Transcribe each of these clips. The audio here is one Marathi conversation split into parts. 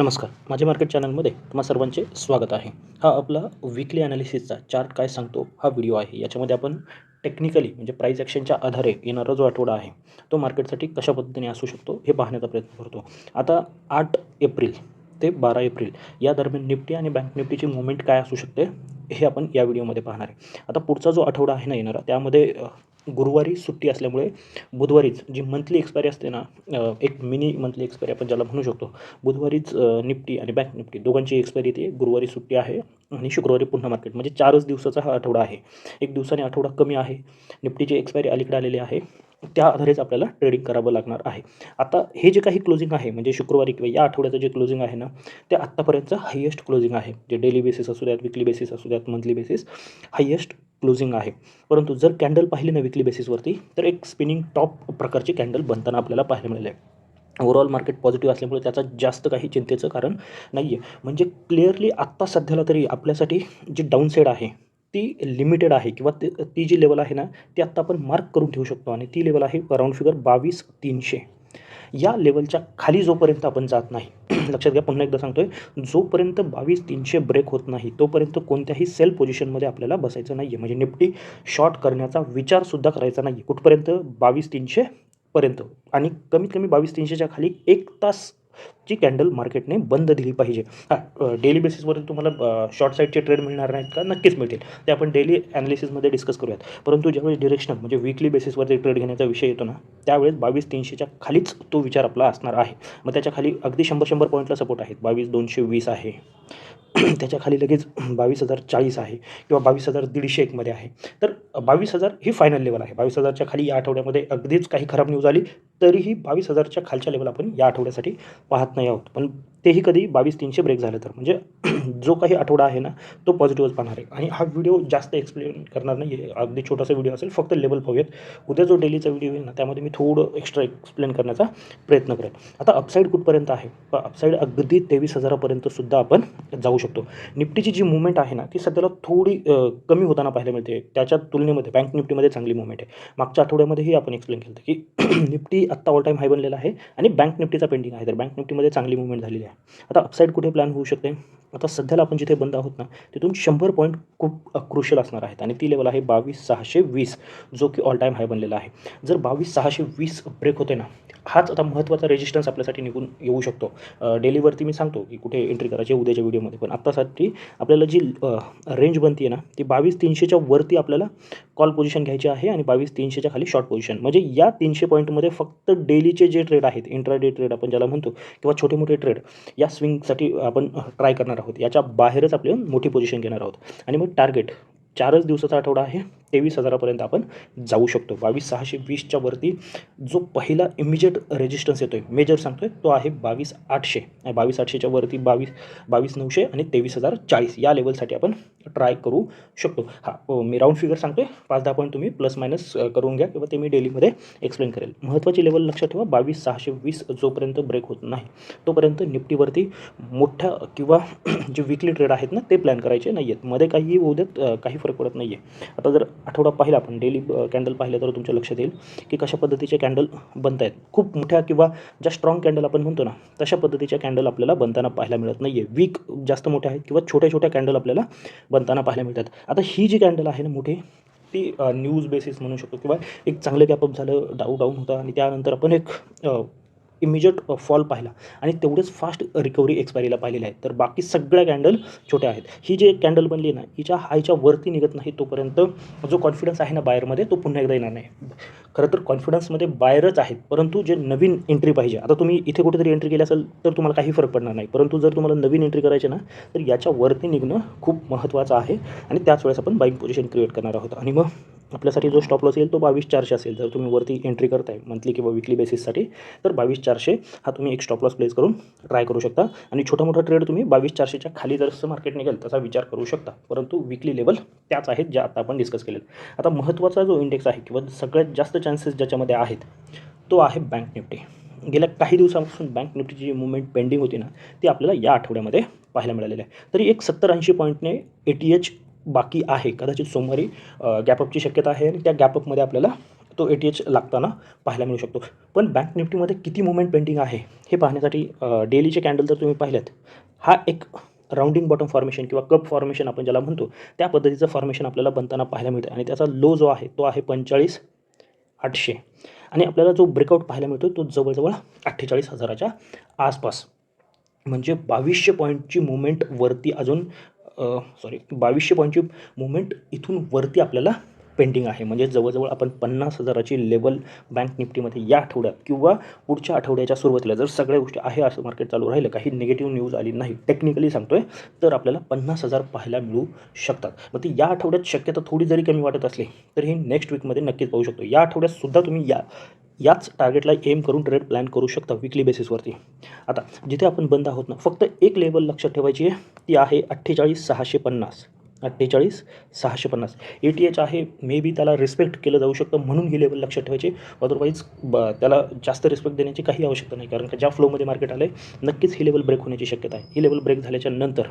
नमस्कार. माझ्या मार्केट चॅनलमध्ये तुम्हा सर्वांचे स्वागत आहे. हा आपला विकली ॲनालिसिसचा चार्ट काय सांगतो हा व्हिडिओ आहे. याच्यामध्ये आपण टेक्निकली म्हणजे प्राईस ॲक्शनच्या आधारे येणारा जो आठवडा आहे तो मार्केटसाठी कशा पद्धतीने असू शकतो हे पाहण्याचा प्रयत्न करतो. आता आठ एप्रिल ते बारा एप्रिल. या दरम्यान निफ्टी आणि बँक निफ्टीची मुवमेंट काय असू शकते हे आपण या व्हिडिओमध्ये पाहणार आहे. आता पुढचा जो आठवडा आहे ना येणारा त्यामध्ये गुरुवारी सुट्टी असल्यामुळे बुधवारीच जी मंथली एक्सपायरी असते ना एक मिनी मंथली एक्सपायरी आपण ज्याला म्हणू शकतो बुधवारीच निफ्टी आणि बँक निफ्टी दोघांची एक्सपायरी येते गुरुवारी सुट्टी आहे आणि शुक्रवारी पुन्हा मार्केट म्हणजे चारच दिवसाचा हा आठवडा आहे. एक दिवसाने आठवडा कमी आहे निफ्टीची एक्सपायरी अलीकडे आलेली आहे. त्या आधारेच आपल्याला ट्रेडिंग करावं लागणार आहे. आता हे जे काही क्लोजिंग आहे म्हणजे शुक्रवारी किंवा या आठवड्याचं जे क्लोजिंग आहे ना ते आत्तापर्यंतचं हायेस्ट क्लोजिंग आहे. जे डेली बेसिस असू द्यात विकली बेसिस असू द्यात मंथली बेसिस हायेस्ट क्लोजिंग आहे. परंतु जर कॅन्डल पाहिली ना विकली बेसिसवरती तर एक स्पिनिंग टॉप प्रकारची कॅन्डल बनताना आपल्याला पाहायला मिळेल आहे ओव्हरऑल मार्केट पॉझिटिव्ह असल्यामुळे त्याचा जास्त काही चिंतेचं कारण नाही आहे म्हणजे क्लिअरली आत्ता सध्याला तरी आपल्यासाठी जी डाऊन साईड आहे ती लिमिटेड आहे किंवा ती ती जी लेवल आहे ना ती आत्ता आपण मार्क करून ठेवू शकतो. आणि ती लेवल आहे राऊंड फिगर बावीस तीनशे. या लेवलच्या खाली जोपर्यंत आपण जात नाही लक्षात घ्या पुन्हा एकदा सांगतोय जोपर्यंत बावीस तीनशे ब्रेक होत नाही तोपर्यंत कोणत्याही सेल पोझिशनमध्ये आपल्याला बसायचं नाही आहे म्हणजे निफ्टी शॉर्ट करण्याचा विचारसुद्धा करायचा नाही आहे कुठपर्यंत? बावीस तीनशे पर्यंत. आणि कमीत कमी बावीस तीनशेच्या खाली एक तास ची कॅन्डल मार्केटने बंद दिली पाहिजे. हां डेली बेसिसवरती तुम्हाला शॉर्ट साईडचे ट्रेड मिळणार नाहीत का? नक्कीच मिळतील. ते आपण डेली ॲनालिसिसमध्ये डिस्कस करूयात. परंतु ज्यावेळेस डिरेक्शनल म्हणजे विकली बेसिसवरती ट्रेड घेण्याचा विषय येतो ना त्यावेळेस बावीस तीनशेच्या खालीच तो विचार आपला असणार आहे. मग त्याच्याखाली अगदी शंभर शंभर पॉईंटला सपोर्ट आहेत. बावीस दोनशे वीस आहे. त्याच्याखाली लगेच बावीस हजार चाळीस आहे किंवा बावीस हजार दीडशे एकमध्ये आहे. तर बावीस हजार ही फायनल लेवल आहे. बावीस हजारच्या खाली या आठवड्यामध्ये अगदीच काही खराब न्यूज आली तरीही बावीस हजारच्या खालच्या लेवल आपण या आठवड्यासाठी पाहत नाही आहोत. पण तेही कधी बावीस तीनशे ब्रेक झालं तर. म्हणजे जो काही आठवडा आहे ना तो पॉझिटिव्हच पाहणार आहे. आणि हा व्हिडिओ जास्त एक्सप्लेन करणार नाही आहे अगदी छोटासा व्हिडिओ असेल फक्त लेवल पाहूयात. उद्या जो डेलीचा व्हिडिओ आहे ना त्यामध्ये मी थोडं एक्स्ट्रा एक्सप्लेन करण्याचा प्रयत्न करेन. आता अपसाईड कुठपर्यंत आहे? अपसाईड अगदी तेवीस हजारापर्यंत सुद्धा आपण जाऊ शकतो. निफ्टीची जी मुवमेंट आहे ना ती सध्याला थोडी कमी होताना पाहायला मिळते. त्याच्या तुलनेमध्ये बँक निफ्टीमध्ये चांगली मुवमेंट आहे. मागच्या आठवड्यामध्येही आपण एक्सप्लेन केलं की निफ्टी आत्ता ऑल टाईम हाय बनलेला आहे आणि बँक निफ्टीचा पेंडिंग आहे. तर बँक निफ्टीमध्ये चांगली मुवमेंट झालेली आहे. आता अपसाईड कुठे प्लॅन होऊ शकते? आता सध्याला आपण जिथे बंद आहोत ना तिथून शंभर पॉईंट खूप क्रुशियल असणार आहेत. आणि ती लेवल आहे बावीस सहाशे वीस जो की ऑल टाईम हाय बनलेला आहे. जर बावीस सहाशे वीस ब्रेक होते ना हाच आता महत्त्वाचा रेजिस्टन्स आपल्यासाठी निघून येऊ शकतो. डेलीवरती मी सांगतो की कुठे एंट्री करायची उद्याच्या व्हिडिओमध्ये पण आत्तासाठी आपल्याला जी रेंज बनते ना ती बावीस तीनशेच्या वरती आपल्याला कॉल पोझिशन घ्यायची आहे आणि बावीस तीनशेच्या खाली शॉर्ट पोझिशन म्हणजे या तीनशे पॉईंटमध्ये फक्त डेलीचे जे ट्रेड आहेत इंट्राडे ट्रेड आपण ज्याला म्हणतो किंवा छोटे मोठे ट्रेड या स्विंगसाठी आपण ट्राय करणार आहोत. याच्या बाहेरच आपली मोठी पोझिशन घेणार आहोत. आणि मग टार्गेट चारच दिवसाचा आठवडा आहे. तेवीस हजारापर्यंत आपण जाऊ शकतो. बावीस सहाशे वीसच्या वरती जो पहिला इमिजिएट रेजिस्टन्स येतो आहे मेजर सांगतो आहे तो आहे बावीस आठशे. बावीस आठशेच्या वरती बावीस बावीस नऊशे आणि तेवीस हजार चाळीस. या लेवलसाठी आपण ट्राय करू शकतो. हा मी राऊंड फिगर सांगतो आहे पाच दहा पॉईंट तुम्ही प्लस मायनस करून घ्या किंवा ते मी डेलीमध्ये एक्सप्लेन करेल. महत्त्वाची लेवल लक्षात ठेवा. बावीस सहाशे वीस जोपर्यंत ब्रेक होत नाही तोपर्यंत निफ्टीवरती मोठ्या किंवा जे विकली ट्रेड आहेत ना ते प्लॅन करायचे नाही आहेत मध्ये काही होऊ देत काही फरक पडत नाही आहे आता जर आठवडा पाहिला आपण डेली कॅन्डल पाहिलं तर तुमच्या लक्षात येईल की कशा पद्धतीचे कॅन्डल बनत आहेत खूप मोठ्या किंवा ज्या स्ट्रॉंग कॅन्डल आपण म्हणतो ना तशा पद्धतीच्या कॅन्डल आपल्याला बनताना पाहायला मिळत नाही आहे वीक जास्त मोठ्या आहेत किंवा छोट्या छोट्या कॅन्डल आपल्याला बनताना पाहायला मिळतात. आता ही जी कॅन्डल आहे ना मोठी ती न्यूज बेसिस म्हणू शकतो किंवा एक चांगलं गॅपअप झालं डाऊ डाऊन होतं आणि त्यानंतर आपण एक इमिजिएट फॉल पाहिला. आणि तेवढंच फास्ट रिकव्हरी एक्सपायरीला पाहिलेलं आहे तर बाकी सगळ्या कॅन्डल छोट्या आहेत. ही जे कॅन्डल बनली ना हिच्या हायच्या वरती निघत नाही तोपर्यंत जो कॉन्फिडन्स आहे ना बायरमध्ये तो पुन्हा एकदा येणार नाही. खरं तर कॉन्फिडन्समध्ये बायरच आहेत. परंतु जे नवीन एंट्री पाहिजे आता तुम्ही इथे कुठेतरी एंट्री केली असेल तर तुम्हाला काही फरक पडणार नाही. परंतु जर तुम्हाला नवीन एंट्री करायची ना तर याच्यावरती निघणं खूप महत्त्वाचं आहे. आणि त्याच वेळेस आपण बाईक पोझिशन क्रिएट करणार आहोत. आणि मग आपल्यासाठी जो स्टॉप लॉस येईल तो बावीस चारशे असेल. जर तुम्ही वरती एंट्री करताय मंथली किंवा विकली बेसिससाठी तर बावीस चारशे हा तुम्ही एक स्टॉप लॉस प्लेस करून ट्राय करू शकता. आणि छोटा मोठा ट्रेड तुम्ही बावीस चारशेच्या खाली जसं मार्केट निघेल तसा विचार करू शकता. परंतु विकली लेवल त्याच आहेत ज्या आता आपण डिस्कस केलेत. आता महत्त्वाचा जो इंडेक्स आहे किंवा सगळ्यात जास्त चान्सेस ज्याच्यामध्ये आहेत तो आहे बँक निफ्टी गेल्या काही दिवसांपासून बँक निफ्टीची जी मुवमेंट पेंडिंग होती ना ती आपल्याला या आठवड्यामध्ये पाहायला मिळालेली आहे. तरी एक सत्तर ऐंशी पॉईंटने ए टी एच बाकी आहे. कदाचित सोमवारी गॅपअपची शक्यता आहे आणि त्या गॅपअपमध्ये आपल्याला तो ए टी एच लागताना पाहायला मिळू शकतो. पण बँक निफ्टीमध्ये किती मुवमेंट पेंडिंग आहे हे पाहण्यासाठी डेलीचे कॅन्डल जर तुम्ही पाहिलेत हा एक राऊंडिंग बॉटम फॉर्मेशन किंवा कप फॉर्मेशन आपण ज्याला म्हणतो त्या पद्धतीचं फॉर्मेशन आपल्याला बनताना पाहायला मिळतं आणि त्याचा लो जो आहे तो आहे पंचेचाळीस आठशे. आणि आपल्याला जो ब्रेकआउट पाहायला मिळतो तो जवळजवळ अठ्ठेचाळीस हजाराच्या आसपास. म्हणजे बावीसशे पॉईंटची मुवमेंट वरती अजून सॉरी बावीसशे पॉईंटची मुवमेंट इथून वरती आपल्याला पेंडिंग आहे. म्हणजे जवळजवळ आपण पन्नास हजाराची लेवल बँक निफ्टीमध्ये या आठवड्यात किंवा पुढच्या आठवड्याच्या सुरुवातीला जर सगळ्या गोष्टी आहे असं मार्केट चालू राहिलं काही निगेटिव्ह न्यूज आली नाही टेक्निकली सांगतोय तर आपल्याला पन्नास हजार पाहायला मिळू शकतात. मग ते या आठवड्यात शक्यता थोडी जरी कमी वाटत असली तर नेक्स्ट वीकमध्ये नक्कीच पाहू शकतो. या आठवड्यात सुद्धा तुम्ही या याच टार्गेटला एम करून ट्रेड प्लॅन करू शकता विकली बेसिसवरती आता जिथे आपण बंद आहोत ना फक्त एक लेवल लक्षात ठेवायची आहे ती आहे अठ्ठेचाळीस सहाशे पन्नास. अठ्ठेचाळीस सहाशे पन्नास. ए टी एच आहे मे बी त्याला रिस्पेक्ट केलं जाऊ शकतं म्हणून ही लेवल लक्षात ठेवायची. अदरवाईज ब त्याला जास्त रिस्पेक्ट देण्याची काही आवश्यकता नाही. कारण का ज्या फ्लोमध्ये मार्केट आलं आहे नक्कीच ही लेवल ब्रेक होण्याची शक्यता आहे. ही लेवल ब्रेक झाल्याच्यानंतर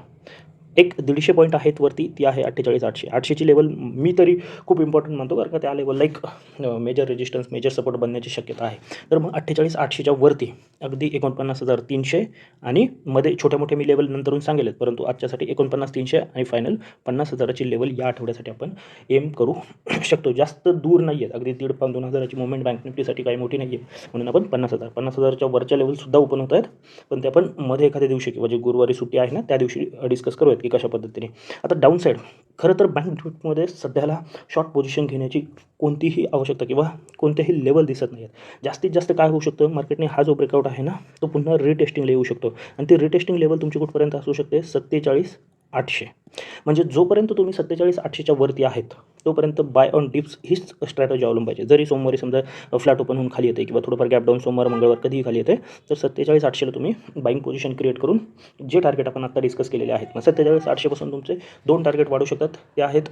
एक दीडशे पॉईंट आहेत वरती ती आहे अठ्ठेचाळीस आठशे. आठशेची लेवल मी तरी खूप इम्पॉर्टंट मानतो कारण का त्या लेवलला एक मेजर रेजिस्टन्स मेजर सपोर्ट बनण्याची शक्यता आहे. तर मग अठ्ठेचाळीस आठशेच्या वरती अगदी एकोणपन्नास हजार तीनशे आणि मध्ये छोट्या मोठ्या मी लेवल नंतरून सांगेलच परंतु आजच्यासाठी एकोणपन्नास तीनशे आणि फायनल पन्नास हजाराची लेवल या आठवड्यासाठी आपण एम करू शकतो. जास्त दूर नाही आहेत अगदी दीड पाच दोन हजाराची मुवमेंट बँक निफ्टीसाठी काही मोठी नाही आहे म्हणून आपण पन्नास हजार पन्नास हजारच्या वरच्या लेवलसुद्धा ओपन होत आहेत. पण ते आपण मध्ये एखाद्या दिवशी किंवा जे गुरुवारी सुट्टी आहे ना त्या दिवशी डिस्कस करूयात. की कशा पद्धतीने. आता डाऊन साईड खरं तर बँक निफ्टीमध्ये सध्याला शॉर्ट पोझिशन घेण्याची कोणतीही आवश्यकता किंवा कोणत्याही लेवल दिसत नाही आहेत जास्तीत जास्त काय होऊ शकतं? मार्केटने हा जो ब्रेकआउट आहे ना तो पुन्हा रिटेस्टिंगला येऊ शकतो. आणि ती रिटेस्टिंग लेवल तुमची कुठपर्यंत असू शकते? सत्तेचाळीस आठशे. म्हणजे जोपर्यंत तुम्ही सत्तेचाळीस आठशेच्या वरती आहेत तोपर्यंत बाय ऑन डिप्स हीच स्ट्रॅटजी अवलंबायची जरी सोमवारी समजा फ्लॅट ओपन होऊन खाली येते किंवा थोडंफार गॅप डाऊन सोमवार मंगळवार कधीही खाली येते तर सत्तेचाळीस आठशेला तुम्ही बाईंग पोझिशन क्रिएट करून जे टार्गेट आपण आता डिस्कस केलेले आहेत मग सत्तेचाळीस आठशेपासून तुमचे दोन टार्गेट वाढू शकतात. ते आहेत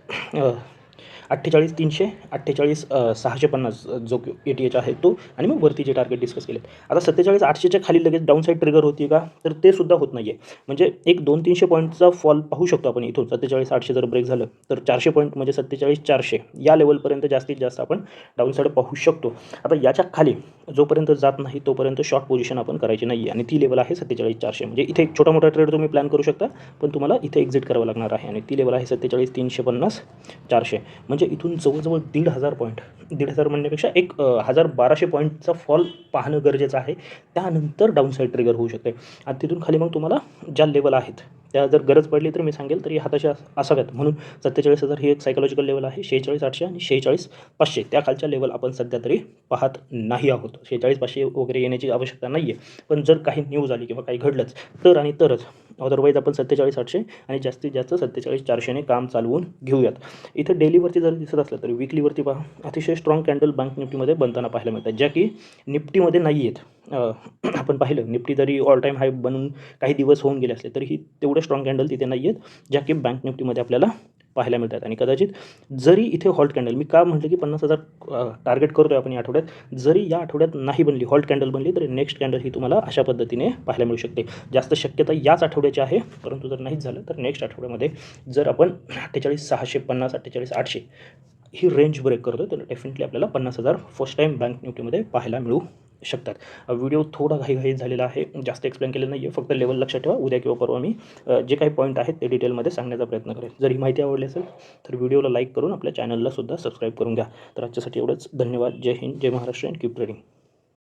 अठ्ठेचाळीस तीनशे अठ्ठेचाळीस सहाशे पन्नास जो ए टी एच आहे तो. आणि मग वरती जे टार्गेट डिस्कस केले आता सत्तेचाळीस आठशेच्या खाली लगेच डाऊन साईड ट्रिगर होती का? तर ते सुद्धा होत नाही आहे म्हणजे एक दोन तीनशे पॉईंटचा फॉल पाहू शकतो आपण इथून. सत्तेचाळीस आठशे जर ब्रेक झालं तर चारशे पॉईंट म्हणजे सत्तेचाळीस चारशे या लेवलपर्यंत जास्तीत जास्त आपण डाऊन साईड पाहू शकतो. आता याच्या खाली जोपर्यंत जात नाही तोपर्यंत शॉर्ट पोझिशन आपण करायची नाही आहे आणि ती लेवल आहे सत्तेचाळीस चारशे. म्हणजे इथे एक छोटा मोठा ट्रेड तुम्ही प्लॅन करू शकता पण तुम्हाला इथे एक्झिट करावं लागणार आहे. आणि ती लेवल आहे सत्तेचाळीस तीनशे पन्नास चारशे. म्हणजे म्हणजे इथून जवळजवळ दीड हजार पॉईंट दीड हजार म्हणण्यापेक्षा एक हजार बाराशे पॉईंटचा फॉल पाहणं गरजेचं आहे. त्यानंतर डाऊनसाईड ट्रिगर होऊ शकते. आणि तिथून खाली मग तुम्हाला ज्या लेवल आहेत त्या जर गरज पडली तर मी सांगेल तरी हाताशी असाव्यात. म्हणून सत्तेचाळीस हजार ही एक सायकोलॉजिकल लेवल आहे. शेहेचाळीस आठशे आणि शेहेचाळीस पाचशे. त्या खालच्या लेवल आपण सध्या तरी पाहत नाही आहोत. शेहेचाळीस पाचशे वगैरे येण्याची आवश्यकता नाही आहे पण जर काही न्यूज आली किंवा काही घडलंच तर आणि तरच अदरवाईज आपण सत्तेचाळीस आठशे आणि जास्तीत जास्त सत्तेचाळीस चारशेने काम चालवून घेऊयात. इथं डेलीवरती जर दिसत असलं तरी विकलीवरती पहा अतिशय स्ट्रॉंग कॅन्डल बँक निफ्टीमध्ये बनताना पाहायला मिळतात ज्या की निफ्टीमध्ये नाही आहेत आपण पाहिलं निफ्टी जरी ऑल टाईम हाय बनून काही दिवस होऊन गेले असले तरीही तेवढे स्ट्रॉंग कॅन्डल तिथे नाही आहेत ज्या की बँक निफ्टीमध्ये आपल्याला पाहायला मिळतात. आणि कदाचित जरी इथे हॉल्ट कॅन्डल मी का म्हटलं की पन्नास हजार टार्गेट करतो आहे आपण या आठवड्यात? जरी या आठवड्यात नाही बनली हॉल्ट कॅन्डल बनली तरी नेक्स्ट कॅन्डल ही तुम्हाला अशा पद्धतीने पाहायला मिळू शकते. जास्त शक्यता याच आठवड्याची आहे परंतु जर नाहीच झालं तर नेक्स्ट आठवड्यामध्ये जर आपण अठ्ठेचाळीस सहाशे पन्नास अठ्ठेचाळीस आठशे ही रेंज ब्रेक करतो तर डेफिनेटली आपल्याला पन्नास हजार फर्स्ट टाईम बँक निफ्टीमध्ये पाहायला मिळू शकतात. व्हिडिओ थोडा घाईघाईत झालेला आहे. जास्त एक्सप्लेन केलं नाही आहे फक्त लेवल लक्षात ठेवा. उद्या किंवा परवा मी जे काही पॉईंट आहेत ते डिटेलमध्ये सांगण्याचा प्रयत्न करेल जर ही माहिती आवडली असेल तर व्हिडिओला लाईक करून आपल्या चॅनलला सुद्धा सबस्क्राईब करून घ्या. तर आजच्यासाठी एवढंच. धन्यवाद. जय हिंद. जय महाराष्ट्र अँड कीप ट्रेडिंग